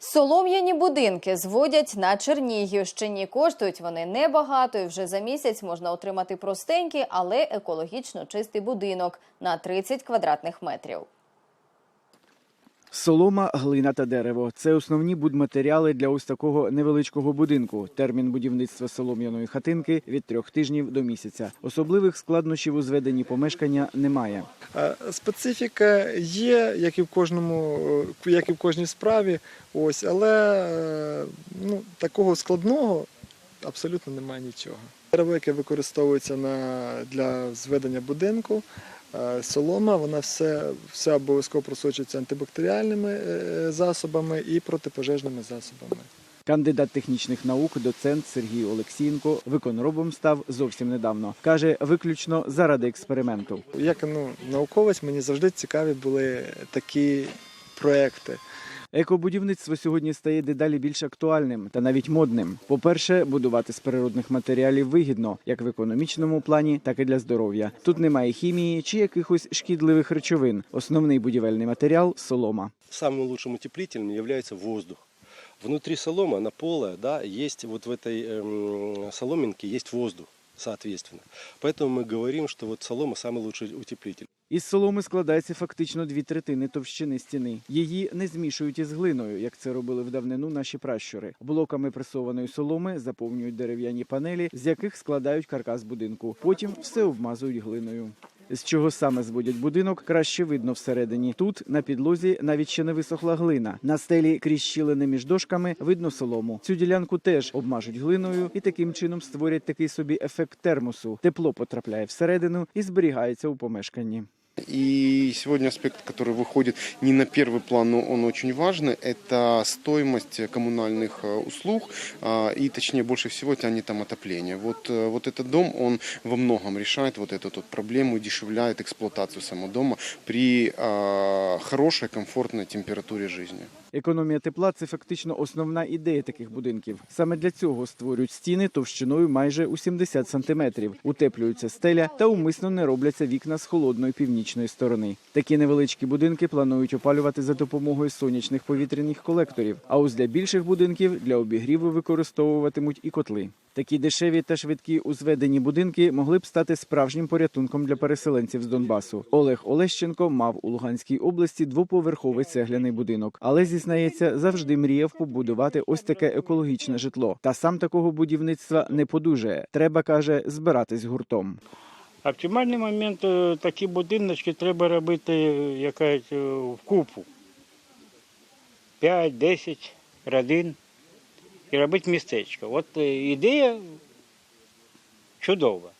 Солом'яні будинки зводять на Чернігівщині. Коштують вони небагато, і вже за місяць можна отримати простенький, але екологічно чистий будинок на 30 квадратних метрів. Солома, глина та дерево це основні будматеріали для ось такого невеличкого будинку. Термін будівництва солом'яної хатинки від трьох тижнів до місяця. Особливих складнощів у зведенні помешкання немає. Специфіка є, як і в кожному, е, як і в кожній справі. Ось, але е, ну, такого складного абсолютно немає нічого. Дерево, яке використовується на, для зведення будинку, солома, вона все, все обов'язково просочується антибактеріальними е, засобами і протипожежними засобами. Кандидат технічних наук, доцент Сергій Олексієнко виконробом став зовсім недавно. каже, виключно заради експерименту. Як ну, науковець мені завжди цікаві були такі проекти. Екобудівництво сьогодні стає дедалі більш актуальним та навіть модним. По-перше, будувати з природних матеріалів вигідно, як в економічному плані, так і для здоров'я. Тут немає хімії чи якихось шкідливих речовин. Основний будівельний матеріал солома. Самым лучшим утеплителем является воздух. Внутри солома, она полая, да, есть вот в этой эм, соломинке есть воздух, соответственно. Поэтому мы говорим, что вот солома самый лучший утеплитель. Із соломи складається фактично дві третини товщини стіни. Її не змішують із глиною, як це робили в давнину наші пращури. Блоками пресованої соломи заповнюють дерев'яні панелі, з яких складають каркас будинку. Потім все обмазують глиною. З чого саме зводять будинок, краще видно всередині. Тут на підлозі навіть ще не висохла глина. На стелі крізь щілини між дошками видно солому. Цю ділянку теж обмажуть глиною і таким чином створять такий собі ефект термосу. Тепло потрапляє всередину і зберігається у помешканні. И сегодня аспект, который выходит не на первый план, но он очень важный, это стоимость коммунальных э, услуг, а, и точнее больше всего тянет там отопление. Вот, э, вот этот дом, он во многом решает вот эту вот проблему и дешевляет эксплуатацию самого дома при а, хорошей, комфортной температуре жизни. Економія тепла це фактично основна ідея таких будинків. Саме для цього створюють стіни товщиною майже у 70 сантиметрів, утеплюються стеля та умисно не робляться вікна з холодної північної сторони. Такі невеличкі будинки планують опалювати за допомогою сонячних повітряних колекторів. А ось для більших будинків для обігріву використовуватимуть і котли. Такі дешеві та швидкі у зведенні будинки могли б стати справжнім порятунком для переселенців з Донбасу. Олег Олещенко мав у Луганській області двоповерховий цегляний будинок, але зізнається, завжди мріяв побудувати ось таке екологічне житло. Та сам такого будівництва не подужає. Треба каже збиратись гуртом. Оптимальний момент е, такі будиночки треба робити е, якась е, в купу. 5-10 родин і робити містечко. От ідея чудова.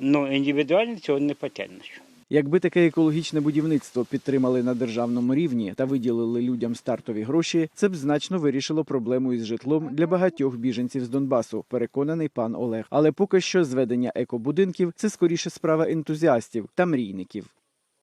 але індивідуально цього не потягнеш. Якби таке екологічне будівництво підтримали на державному рівні та виділили людям стартові гроші, це б значно вирішило проблему із житлом для багатьох біженців з Донбасу, переконаний пан Олег. Але поки що зведення екобудинків це скоріше справа ентузіастів та мрійників.